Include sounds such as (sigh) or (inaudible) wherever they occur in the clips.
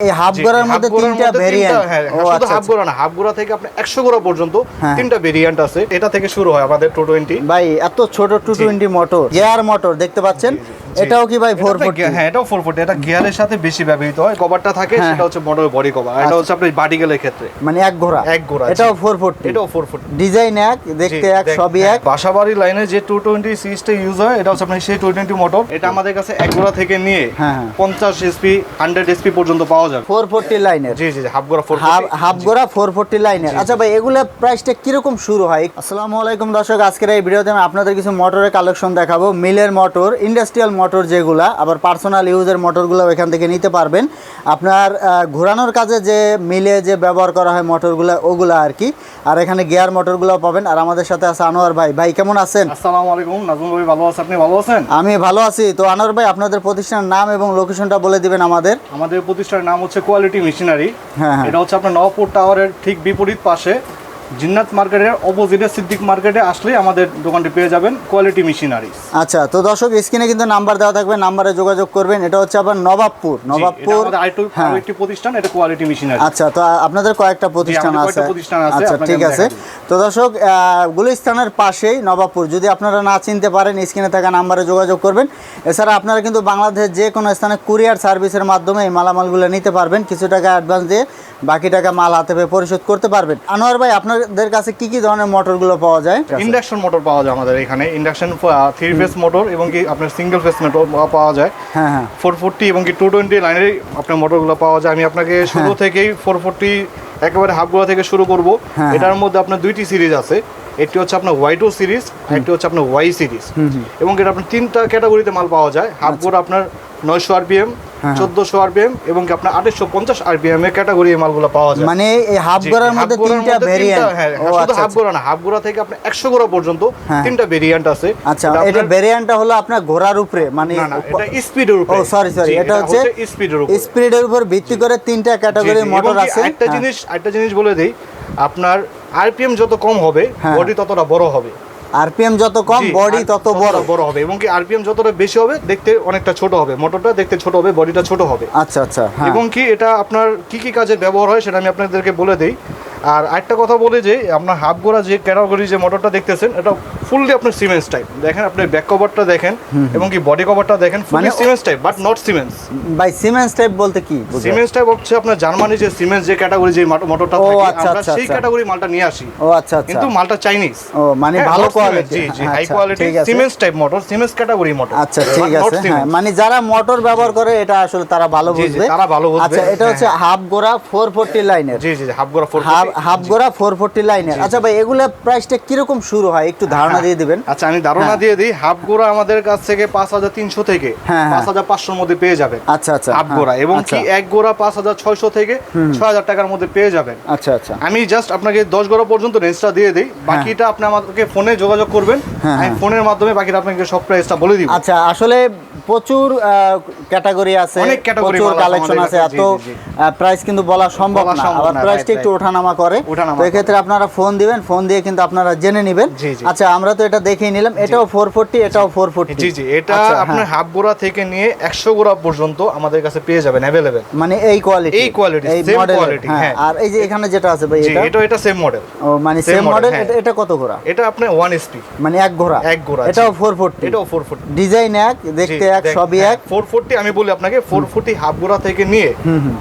এই হাফ গোড়ার মধ্যে তিনটা ভেরিয়েন্ট হ্যাঁ, শুধু হাফ গোড়া না হাফ গোড়া থেকে আপনি একশো গোড়া পর্যন্ত হ্যাঁ। তিনটা ভেরিয়েন্ট আছে। এটা থেকে শুরু হয় আমাদের টু টোয়েন্টি ভাই এত ছোট two twenty motor gear motor দেখতে পাচ্ছেন? এটাও কি ভাই ফোর ফোরটি হ্যাঁ এটাও ফোর ফুট এটা গিয়ারের সাথে বেশি ব্যবহৃত হয়। কভারটা থাকে হ্যাঁ। সেটা হচ্ছে মোটর বডি কভার এটা হচ্ছে আপনার বাডিকেলের ক্ষেত্রে। মানে এক ঘোড়া। এক ঘোড়া, এটাও ফোর ফোরটি এটাও ফোর ফুট ডিজাইন এক দেখতে এক সবই এক। বাসাবাড়ি লাইনে যে টু টোয়েন্টি সিরিজটা ইউজ হয় এটা হচ্ছে আপনার সেই টু টোয়েন্টি মোটর এটা আমাদের কাছে এক গোড়া থেকে নিয়ে হ্যাঁ, হ্যাঁ। পঞ্চাশ এসপি হান্ড্রেড এসপি পর্যন্ত পাওয়া যাবে। ফোর ফোরটি লাইনের জি জি হাফ গোড়া ফোর হাফ হাফ গোড়া ফোর ফোরটি লাইনের আচ্ছা ভাই এগুলো প্রাইসটা কীরকম শুরু হয়? আসসালামু আলাইকুম দর্শক আজকের এই ভিডিওতে আমি আপনাদের কিছু মোটরের কালেকশন দেখাবো। মিলের মোটর ইন্ডাস্ট্রিয়াল মোটর যেগুলা আবার পার্সোনাল ইউজের মোটরগুলো এখান থেকে নিতে পারবেন। আপনার ঘোরানোর কাজে যে মিলে যে ব্যবহার করা হয় মোটরগুলো ওগুলো আর কি। আর এখানে গিয়ার মোটরগুলো পাবেন। আর আমাদের সাথে আছে আনোয়ার ভাই। ভাই কেমন আছেন? আসসালামু আলাইকুম। নাজমুল ভাই ভালো আছেন আপনি ভালো আছেন? আমি ভালো আছি। তো আনোয়ার ভাই আপনাদের প্রতিষ্ঠানের নাম এবং লোকেশনটা বলে দিবেন আমাদের। আমাদের প্রতিষ্ঠানের নাম হচ্ছে কোয়ালিটি মেশিনারি হ্যাঁ, হ্যাঁ। এটা হচ্ছে আপনার নবপুর টাওয়ারের ঠিক বিপরীত পাশে। জিন্নাত মার্কেটের অপোজিটে সিদ্দিক মার্কেটে আসলেই আমাদের দোকানটি পেয়ে যাবেন কোয়ালিটি মেশিনারি আচ্ছা তো দর্শক স্ক্রিনে কিন্তু নাম্বার দেওয়া থাকবে নাম্বারে যোগাযোগ করবেন। এটা হচ্ছে আবার নবাবপুর। নবাবপুর হ্যাঁ। একটি প্রতিষ্ঠান এটা কোয়ালিটি মেশিনারি আচ্ছা তো আপনাদের কয়েকটা প্রতিষ্ঠান আছে। প্রতিষ্ঠান আছে, আচ্ছা ঠিক আছে। তো দর্শক গুলিস্তানের পাশেই নবাবপুর। যদি আপনারা না চিনতে পারেন স্ক্রিনে থাকা নাম্বারে যোগাযোগ করবেন। এছাড়া আপনারা কিন্তু বাংলাদেশের যে কোনো স্থানে কুরিয়ার সার্ভিসের মাধ্যমে এই মালামালগুলো নিতে পারবেন। কিছু টাকা অ্যাডভান্স দিয়ে বাকি টাকা মাল হাতে পেয়ে পরিশোধ করতে পারবেন। আনোয়ার ভাই আপনাদের কাছে কি কি ধরনের মোটরগুলো পাওয়া যায়? ইন্ডাকশন মোটর পাওয়া যায় আমাদের এখানে। ইন্ডাকশন থ্রি ফেস মোটর এবং কি আপনার সিঙ্গেল ফেস মোটর পাওয়া যায়। হ্যাঁ হ্যাঁ। ফোর ফোরটি এবং কি টু টোয়েন্টি লাইনের আপনার মোটরগুলো পাওয়া যায়। আমি আপনাকে শুরু থেকেই ফোর ফোরটি একেবারে হাফগুলো থেকে শুরু করব। হ্যাঁ, এটার মধ্যে আপনার দুইটি সিরিজ আছে। একটি হচ্ছে আপনার ওয়াই টু সিরিজ একটি হচ্ছে আপনার ওয়াই সিরিজ এবং এটা আপনার তিনটা ক্যাটাগরিতে মাল পাওয়া যায়। হাফ আচ্ছা। গোড় আপনার নয়শো আরপিএম হ্যাঁ, চোদ্দশো আরপিএম এবং কি আপনার আঠাশশো পঞ্চাশ আরপিএম এর ক্যাটাগরি এই মালগুলো পাওয়া যায় মানে এই হাফ গড়ার মধ্যে তিনটা ভেরিয়েন্ট হ্যাঁ, শুধু আচ্ছা হাফ। গোড়া না হাফ গোড়া থেকে আপনার একশো গোড়া পর্যন্ত হ্যাঁ। তিনটা ভেরিয়েন্ট আছে আচ্ছা এটা ভেরিয়েন্টটা হলো আপনার ঘোড়ার উপরে মানে এটা স্পিডের ও উপরে সরি সরি এটা হচ্ছে স্পিডের উপরে স্পিডের উপর ভিত্তি করে তিনটা ক্যাটাগরির জি, মোটর আছে একটা হ্যাঁ। জিনিস একটা জিনিস বলে দেই আপনার আরপিএম যত কম হবে হ্যাঁ। বডি ততটা বড় হবে আরপিএম যত কম বডি তত বড়। বড় হবে এবং কি আরপিএম যতটা বেশি হবে দেখতে অনেকটা ছোট হবে মোটরটা দেখতে ছোট হবে বডিটা ছোট হবে। আচ্ছা আচ্ছা হ্যাঁ। এবং কি এটা আপনার কি কি কাজে ব্যবহার হয় সেটা আমি আপনাদেরকে বলে দেই। আর একটা কথা বলে যে আপনার হাফ গোড়া যে ক্যাটাগরি যে মোটরটা দেখতেছেন এটা ফুললি আপনার সিমেন্স টাইপ দেখেন আপনি ব্যাক কভারটা দেখেন এবং কি বডি কভারটা দেখেন ফুললি মানে Siemens type but not Siemens by Siemens type বলতে কি? সিমেন্স টাইপ হচ্ছে আপনার জার্মানি যে সিমেন্স যে ক্যাটাগরি যে মোটরটা থাকে আচ্ছা, আমরা আচ্ছা, সেই আচ্ছা। ক্যাটাগরি মালটা নিয়ে আসি। ও আচ্ছা আচ্ছা। কিন্তু মালটা চাইনিজ ও মানে ভালো কোয়ালিটি জি জি high quality Siemens type motor Siemens category motor আচ্ছা ঠিক আছে। হ্যাঁ মানে যারা মোটর ব্যবহার করে এটা আসলে তারা ভালো বুঝবে। তারা ভালো বুঝবে, আচ্ছা এটা হচ্ছে হ্যাঁ। হাফ গোড়া ফোর ফোরটি লাইনের জি জি হাফ গোড়া ফোর হাফ গোড়া ফোর ফোরটি লাইনের আচ্ছা ভাই এগুলা প্রাইসটা কীরকম শুরু হয়? একটু ধারণা দিয়ে দিবেন। আচ্ছা আমি ধারণা হ্যাঁ। দিয়ে দিই। হাফ গোড়া আমাদের কাছ থেকে পাঁচ হাজার তিনশো থেকে হ্যাঁ, হ্যাঁ। পাঁচ হাজার পাঁচশোর মধ্যে পেয়ে যাবেন। আচ্ছা আচ্ছা। হাফ হ্যাঁ, গোড়া এবং আচ্ছা, কি এক গোড়া পাঁচ হাজার ছয়শো থেকে ছয় হাজার টাকার মধ্যে পেয়ে যাবেন। আচ্ছা আচ্ছা। আমি জাস্ট আপনাকে দশ গোড়া পর্যন্ত রেঞ্জটা দিয়ে দিই। বাকিটা আপনি আমাদেরকে ফোনে যোগাযোগ করবেন। হ্যাঁ, আমি হ্যাঁ। ফোনের মাধ্যমে বাকিটা আপনাকে সব প্রাইসটা বলে দিব। আচ্ছা আসলে প্রচুর ক্যাটাগরি আছে প্রচুর কালেকশন আছে এত প্রাইস কিন্তু বলা সম্ভব না। আবার প্রাইসটা একটু ওঠানামা করে। তো এক্ষেত্রে আপনারা ফোন দিবেন ফোন দিয়ে কিন্তু আপনারা জেনে নেবেন। আচ্ছা আমরা তো এটা দেখেই নিলাম এটাও ফোর ফোরটি এটাও ফোর ফোরটি জি জি এটা আচ্ছা, আপনার হাফ গোড়া থেকে নিয়ে একশো গোড়া পর্যন্ত আমাদের কাছে পেয়ে যাবেন অ্যাভেলেবেল মানে এই কোয়ালিটি এই কোয়ালিটি এই মডেল হ্যাঁ। আর এই যে এখানে যেটা আছে ভাই এটা? এটা এটা সেম মডেল ও মানে সেম মডেল হ্যাঁ। এটা কত ঘোড়া এটা আপনার ওয়ান এসপি মানে এক ঘোড়া এক ঘোড়া, এটাও জি। ফোর ফোরটি এটাও ফোর ফুট ডিজাইন এক দেখতে এক সবই এক। ফোর ফোরটি আমি বলি আপনাকে ফোর ফোরটি হাফ গোড়া থেকে নিয়ে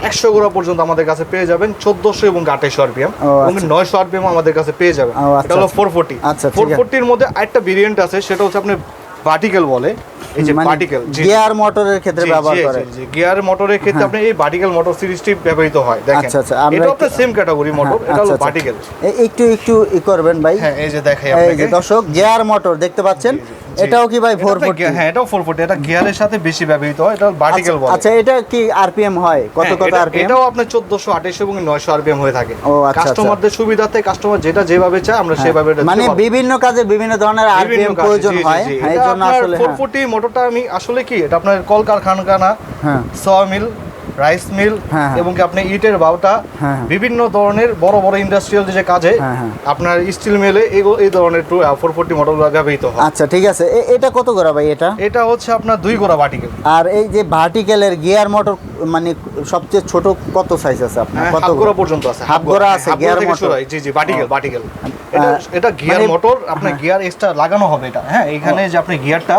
একশো গোড়া পর্যন্ত আমাদের কাছে পেয়ে যাবেন চোদ্দশো এবং আঠাশশো আরপিএম। এবং আচ্ছা। নয়শো আরপিএম আমাদের কাছে পেয়ে যাবেন। আচ্ছা, এটা হলো। ফোর ফোরটি ফোর ফোরটির মধ্যে আরেকটা ভেরিয়েন্ট আছে সেটা হচ্ছে আপনার ভার্টিক্যাল বলে এই যে ভার্টিক্যাল গিয়ার মোটরের ক্ষেত্রে ব্যবহার করে। গিয়ার মোটরের ক্ষেত্রে আপনি এই ভার্টিক্যাল মোটর সিরিজটি ব্যবহৃত হয় দেখেন। আচ্ছা, আচ্ছা, এটা আপনার একটু- সেম ক্যাটাগরি মোটর হ্যাঁ, এটা হলো আচ্ছা, আচ্ছা। একটু একটু ই করবেন ভাই। হ্যাঁ এই যে দেখাই আপনাকে। দর্শক গিয়ার মোটর দেখতে পাচ্ছেন। এটাও কি ভাই এটা ফোর আপনার ফোরটি গিয়ার- হ্যাঁ এটাও ফোর ফোরটি এটা গিয়ারের সাথে বেশি ব্যবহৃত হয় এটা ভার্টিক্যাল বলে। আচ্ছা এটা কি আরপিএম হয়? কত হ্যাঁ, কত আরপিএম এটাও আপনার চোদ্দশো আঠাশশো এবং নয়শো আরপিএম হয়ে থাকে। ও, আচ্ছা, কাস্টমারদের সুবিধাতে কাস্টমার যেটা যেভাবে চায় আমরা সেভাবে এটা মানে বিভিন্ন কাজে বিভিন্ন ধরনের আরপিএম প্রয়োজন হয়। হ্যাঁ, এই জন্য আসলে হ্যাঁ। 440 মোটরটা আমি আসলে কি এটা আপনার কলকারখানা হ্যাঁ। সমিল রাইস মিল হ্যাঁ, হ্যাঁ। এবং কি আপনি ইটের বাউটা হ্যাঁ। বিভিন্ন ধরনের বড় বড় ইন্ডাস্ট্রিয়াল যে কাজে। আপনার স্টিল মেলে এই ধরনের ফোর ফোরটি মডেল ব্যবহৃত হয়। আচ্ছা ঠিক আছে। এটা কত করে ভাই এটা? এটা হচ্ছে আপনার দুই গোড়া বাটিকেল আর এই যে ভার্টিক্যালের গিয়ার মোটর মানে সবচেয়ে ছোট কত সাইজ আছে আপনার? কত গোড়া পর্যন্ত আছে হাফ গোড়া। আছে, গিয়ার মোটর। জি জি বাটিকেল বাটিকেল এটা গিয়ার মানে- মোটর আপনার গিয়ার এক্সট্রা লাগানো হবে এটা। হ্যাঁ এখানে যে আপনি গিয়ারটা।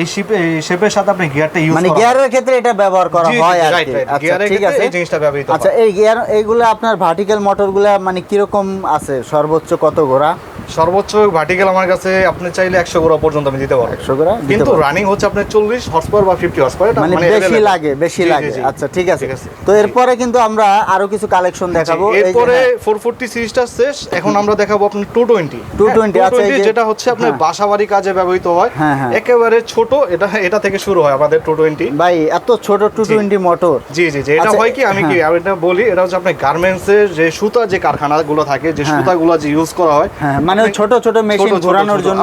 এই শিপে শেপের সাথে আপনি গিয়ারটা ইউজ মানে গিয়ারের ক্ষেত্রে এটা ব্যবহার করা হয় আর কি. আচ্ছা ঠিক আছে। এই জিনিসটা ব্যবহৃত আচ্ছা এই গিয়ার এইগুলো আপনার ভার্টিক্যাল মোটরগুলা মানে কীরকম আছে? সর্বোচ্চ কত ঘোড়া? সর্বোচ্চ ভার্টিক্যাল আমার কাছে আপনি চাইলে একশো গোড়া পর্যন্ত আমি দিতে পারব। একশো দিতে কিন্তু রানিং হচ্ছে আপনার চল্লিশ হর্স পাওয়ার বা ফিফটি হর্স পাওয়ার মানে বেশি লাগে বেশি লাগে। আচ্ছা ঠিক আছে। তো এরপরে কিন্তু আমরা আরও কিছু কালেকশন দেখাবো। এরপরে হ্যাঁ। ফোর ফোরটি সিরিজটা শেষ। এখন আমরা দেখাবো আপনার টু টোয়েন্টি 220 আচ্ছা, যেটা হচ্ছে আপনার হ্যাঁ। বাসাবাড়ি কাজে ব্যবহৃত হয়। হ্যাঁ, হ্যাঁ। একেবারে ছোট এটা এটা থেকে শুরু হয় আমাদের টু টোয়েন্টি ভাই এত ছোট টু টোয়েন্টি মোটর জি জি জি। এটা আচ্ছা, হয় কি আমি কি আমি এটা বলি এটা হচ্ছে আপনার গার্মেন্টস এর যে সুতা যে কারখানাগুলো থাকে যে হ্যাঁ। সুতাগুলো যে ইউজ করা হয় হ্যাঁ মানে ছোট ছোট মেশিন ঘোরানোর জন্য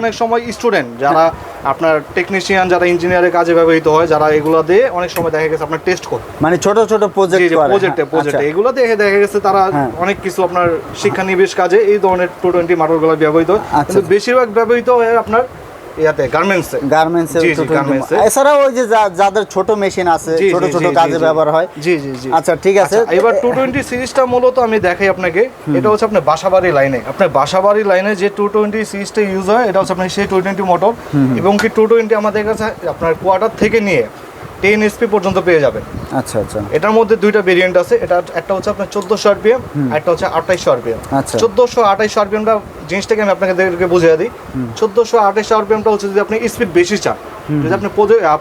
অনেক সময় স্টুডেন্ট যারা আপনার টেকনিশিয়ান যারা ইঞ্জিনিয়ারের কাজে ব্যবহৃত হয় যারা এগুলো দিয়ে অনেক সময় দেখা গেছে আপনার টেস্ট করে মানে ছোট ছোট প্রজেক্ট প্রজেক্টে হ্যাঁ, প্রজেক্টে। এগুলো দেখে দেখা গেছে তারা হ্যাঁ। অনেক কিছু আপনার শিক্ষানিবেশ কাজে এই ধরনের টু টোয়েন্টি মার্কেটগুলো ব্যবহৃত হয় আচ্ছা। কিন্তু বেশিরভাগ ব্যবহৃত হয় আপনার ইয়াতে গার্মেন্টসে গার্মেন্টসে এছাড়াও ওই যে যাদের ছোট মেশিন আছে ছোট ছোট কাজে ব্যবহার হয়। জি জি জি। আচ্ছা ঠিক আছে। আচ্ছা, এবার টু টোয়েন্টি সিরিজটা মূলত আমি দেখাই আপনাকে। এটা হচ্ছে আপনার বাসাবাড়ি লাইনে আপনার বাসাবাড়ি লাইনে যে টু টোয়েন্টি সিরিজটা ইউজ হয় এটা হচ্ছে আপনার সেই টু টোয়েন্টি মোটর এবং কি টু টোয়েন্টি আমাদের কাছে আপনার কোয়ার্টার থেকে নিয়ে টেন এসপি পর্যন্ত পেয়ে যাবেন আচ্ছা আচ্ছা। এটার মধ্যে দুইটা ভেরিয়েন্ট আছে। এটা একটা হচ্ছে আপনার চোদ্দোশো আরপিএম একটা হচ্ছে আঠাইশশো আরপিএম আচ্ছা। চোদ্দোশো আঠাইশশো আরপিএমটা জিনিসটাকে আমি আপনাকে বুঝিয়ে দিই। চোদ্দোশো আঠাইশশো আরপিএমটা হচ্ছে যদি আপনি স্পিড বেশি চান যদি আপনি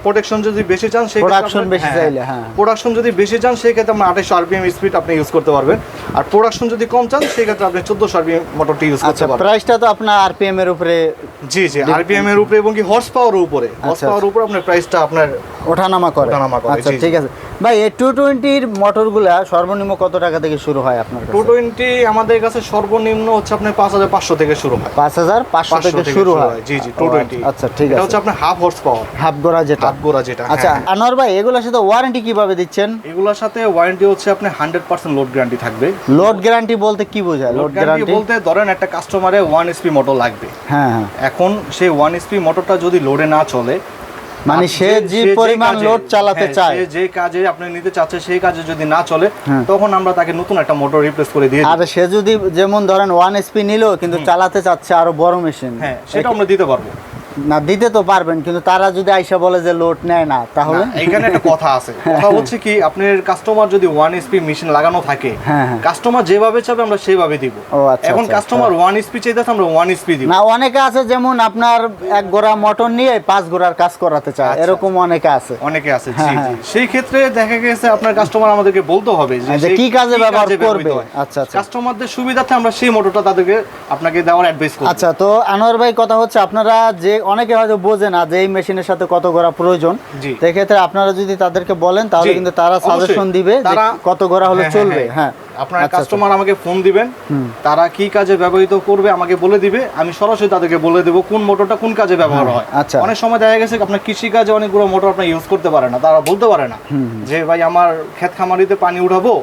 প্রোটেকশন যদি বেশি চান সেই Production বেশি চাইলে, হ্যাঁ। প্রোডাকশন যদি বেশি চান সেই ক্ষেত্রে আপনি আঠাইশশো আরপিএম স্পিড আপনি ইউজ করতে পারবেন। আর প্রোডাকশন যদি কম চান সেই ক্ষেত্রে আপনি আরপিএম মোটরটি ইউজ করতে আচ্ছা পারবেন। প্রাইসটা তো আপনার আরপিএম এর উপরে জি জি আরপিএম এর উপরে এবং কি হর্স পাওয়ার উপরে হর্স আচ্ছা, পাওয়ার উপরে আপনার প্রাইসটা আপনার ওঠানামা করে। ওঠানামা করে, আচ্ছা ঠিক আছে। ভাই এই টু টোয়েন্টির মোটরগুলা সর্বনিম্ন কত টাকা থেকে শুরু হয় আপনার টু টোয়েন্টি আমাদের কাছে সর্বনিম্ন হচ্ছে আপনার পাঁচ হাজার পাঁচশো থেকে শুরু হয়। পাঁচ হাজার পাঁচশো থেকে শুরু হয়। হয়, জি, জি, ও, 220 আচ্ছা ঠিক আছে। হচ্ছে আপনার হাফ হর্স পাওয়ার হাফ গোড়া যেটা। হাফ গোড়া যেটা আচ্ছা হ্যাঁ। আনোয়ার ভাই এগুলোর সাথে ওয়ারেন্টি কীভাবে দিচ্ছেন? এগুলোর সাথে ওয়ারেন্টি হচ্ছে আপনি হান্ড্রেড পার্সেন্ট লোড গ্যারান্টি থাকবে। লোড গ্যারান্টি বলতে কি বোঝায়? লোড গ্যারান্টি বলতে ধরেন একটা কাস্টমারে এসপি মোটর লাগবে। হ্যাঁ হ্যাঁ। এখন সেই এসপি মোটরটা যদি লোডে না চলে মানে সে যে পরিমাণ লোড চালাতে হ্যাঁ, চায়। যে কাজে আপনি নিতে চাচ্ছে সেই কাজে যদি না চলে হ্যাঁ। তখন আমরা তাকে নতুন একটা মোটর রিপ্লেস করে দিয়ে দিই। আর সে যদি যেমন ধরেন ওয়ান এসপি নিল কিন্তু চালাতে চাচ্ছে আরও বড় মেশিন হ্যাঁ সেটা আমরা দিতে পারব। না দিতে তো পারবেন কিন্তু তারা যদি আইসা বলে যে লোড নেয় না তাহলে না, এইখানে একটা কথা আছে (laughs) কথা হচ্ছে কি আপনার কাস্টমার যদি ওয়ান এসপি মেশিন লাগানো থাকে হ্যাঁ, হ্যাঁ। কাস্টমার যেভাবে চাবে আমরা সেভাবে দিব আচ্ছা, এখন আচ্ছা, কাস্টমার ওয়ান এসপি চাইতেছে আমরা ওয়ান এসপি দিব না অনেকে আছে যেমন আপনার এক গোড়া মটন নিয়ে পাঁচ গোড়ার কাজ করাতে চায় আচ্ছা। এরকম অনেকে আছে অনেকে আছে হ্যাঁ, হ্যাঁ। সেই ক্ষেত্রে দেখা গেছে আপনার কাস্টমার আমাদেরকে বলতে হবে যে হ্যাঁ, কি কাজে ব্যবহার করবে। আচ্ছা, আচ্ছা। কাস্টমারদের সুবিধার্থে আমরা সেই মোটরটা তাদেরকে আপনাকে দেওয়ার অ্যাডভাইস করব আচ্ছা তো আনোয়ার ভাই কথা হচ্ছে আপনারা যে অনেকে হয়তো বোঝে না যে এই মেশিনের সাথে কত গোড়া প্রয়োজন। সেক্ষেত্রে আপনারা যদি তাদেরকে বলেন তাহলে কিন্তু তারা সাজেশন দিবে কত গোড়া হলে হ্যাঁ, চলবে। হ্যাঁ, হ্যাঁ। আপনার আচ্ছা, আচ্ছা। কাস্টমার আমাকে ফোন দিবেন। তারা কি কাজে ব্যবহৃত করবে আমাকে বলে দিবে। আমি সরাসরি তাদেরকে বলে দেবো কোন মোটরটা কোন কাজে ব্যবহার হয় আচ্ছা। অনেক সময় দেখা গেছে আপনার কৃষি কাজে অনেকগুলো মোটর আপনার ইউজ করতে পারে না তারা বলতে পারে না। যে ভাই আমার ক্ষেত খামারিতে পানি উঠাবো।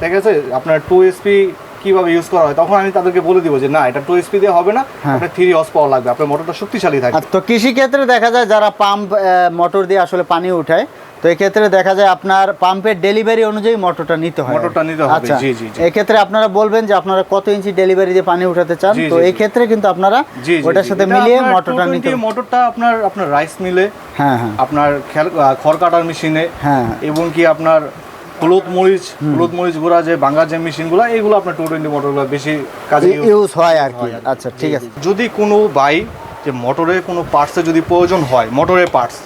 ঠিক আছে? আপনার টু এসপি কীভাবে ইউজ করা হয় তখন আমি তাদেরকে বলে দিব যে না এটা টু এসপি দিয়ে হবে না। আপনার থ্রি হর্স পাওয়ার লাগবে আপনার মোটরটা শক্তিশালী থাকবে। তো কৃষি ক্ষেত্রে দেখা যায় যারা পাম্প মোটর দিয়ে আসলে পানি উঠায় তো এক্ষেত্রে দেখা যায় আপনার পাম্পের ডেলিভারি অনুযায়ী মোটরটা নিতে হয়। মোটরটা নিতে হবে, আচ্ছা জি, জি। এক্ষেত্রে আপনারা বলবেন যে আপনারা কত ইঞ্চি ডেলিভারি দিয়ে পানি উঠাতে চান তো এই ক্ষেত্রে কিন্তু আপনারা ওটার সাথে মিলিয়ে মোটরটা নিতে 220 মোটরটা আপনার আপনার রাইস মিলে হ্যাঁ হ্যাঁ। আপনার খড় কাটার মেশিনে হ্যাঁ। এবং কি আপনার হলুদ মরিচ হলুদ মরিচ গুঁড়া যে বাঙ্গার যে মেশিনগুলো এইগুলো আপনার টু টোয়েন্টি মোটরগুলো বেশি কাজে ইউজ হয় আর কি। আচ্ছা ঠিক আছে। যদি কোনো বাই যে মোটরের কোনো পার্টসে যদি প্রয়োজন হয় মোটরের পার্টস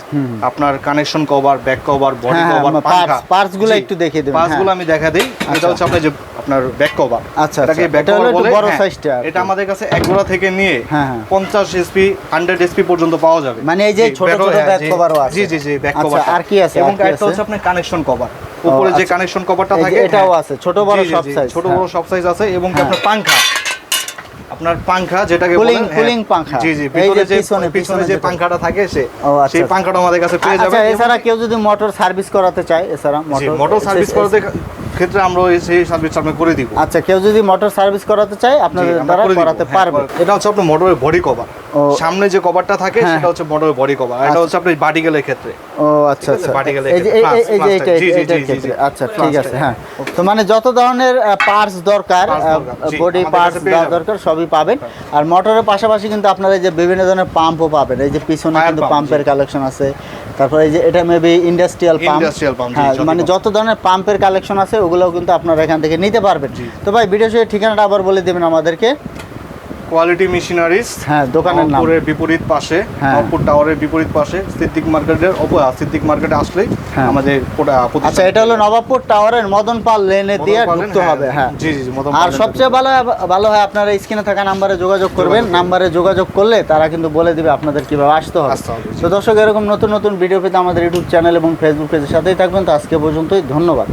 আপনার connection cover back cover body হ্যাঁ, হ্যাঁ, কভার parts- parts গুলো একটু দেখিয়ে দেবেন, পার্টসগুলো হ্যাঁ। আমি দেখা দেই এটা আচ্ছা। হচ্ছে আপনার যে আপনার ব্যাক কভার আচ্ছা, এটাকে আচ্ছা। ব্যাক এটা কভার বলে বড় হ্যাঁ, আর কি। এটা আমাদের কাছে এক গোড়া থেকে নিয়ে হ্যাঁ, হ্যাঁ। পঞ্চাশ এসপি হান্ড্রেড এসপি পর্যন্ত পাওয়া যাবে মানে এই যে ছোট ছোট হ্যাঁ, ব্যাক কভারও আছে জি জি জি ব্যাক আচ্ছা, কভার আর কি আছে এবং আছে? হচ্ছে আপনার কানেকশন কভার উপরে যে আচ্ছা। কানেকশন কভারটা থাকে এটাও হ্যাঁ। আছে, ছোট বড় সব সাইজ ছোট হ্যাঁ। বড় সব সাইজ আছে এবং হ্যাঁ। আপনার পাংখা আপনার পাংখা যেটাকে বলেন, কুলিং পাংখা। জি জি ভিতরে যে পিছনে- পিছনে যে পাংখাটা থাকে সে আচ্ছা, সেই আচ্ছা। পাংখাটা আমাদের কাছে পেয়ে যাবে আচ্ছা এছাড়া কেউ যদি মোটর সার্ভিস করাতে চায় এছাড়া মোটর মোটর সার্ভিস করাতে ক্ষেত্রে আমরা এই সেই সার্ভিস আমরা করে দিব আচ্ছা কেউ যদি মোটর সার্ভিস করাতে চায় আপনাদের দ্বারা করাতে হ্যাঁ, পারবে এটা হচ্ছে আপনার মোটরের বডি কভার। সামনে যে কভারটা থাকে হ্যাঁ। সেটা হচ্ছে মোটরের বডি কভার এটা হচ্ছে আপনার বাটিকেলের ক্ষেত্রে। ও আচ্ছা আচ্ছা। এই যে এই- যে জি, জি, ক্ষেত্রে। আচ্ছা ঠিক আছে হ্যাঁ। তো মানে যত ধরনের পার্টস দরকার বডি পার্টস। দরকার সবই পাবেন। আর মোটরের পাশাপাশি কিন্তু আপনারা এই যে বিভিন্ন ধরনের পাম্পও পাবেন। এই যে পিছনে কিন্তু পাম্পের কালেকশন আছে। তারপরে এই যে এটা মেবি ইন্ডাস্ট্রিয়াল পাম্প হ্যাঁ মানে যত ধরনের পাম্পের কালেকশন আছে ওগুলোও কিন্তু আপনারা এখান থেকে নিতে পারবেন। তো ভাই ভিডিও শেষে ঠিকানাটা আবার বলে দেবেন আমাদেরকে। কোয়ালিটি মেশিনারিজ হ্যাঁ দোকানের নাম। নবপুরের বিপরীত পাশে হ্যাঁ। নবপুর টাওয়ারের বিপরীত পাশে সিদ্দিক মার্কেটের অপর সিদ্দিক মার্কেটে আসলে হ্যাঁ। আমাদের আচ্ছা এটা হলো নবাবপুর টাওয়ারের মদন পাল লেনে দিয়ে ঢুকতে হবে হ্যাঁ। জি জি জি মদন আর সবচেয়ে ভালো ভালো হয় আপনারা স্ক্রিনে থাকা নাম্বারে যোগাযোগ করবেন। নাম্বারে যোগাযোগ করলে তারা কিন্তু বলে দিবে আপনাদের কীভাবে আসতে হবে। তো দর্শক এরকম নতুন নতুন ভিডিও পেতে আমাদের ইউটিউব চ্যানেল এবং ফেসবুক পেজের সাথেই থাকবেন। তো আজকে পর্যন্তই ধন্যবাদ।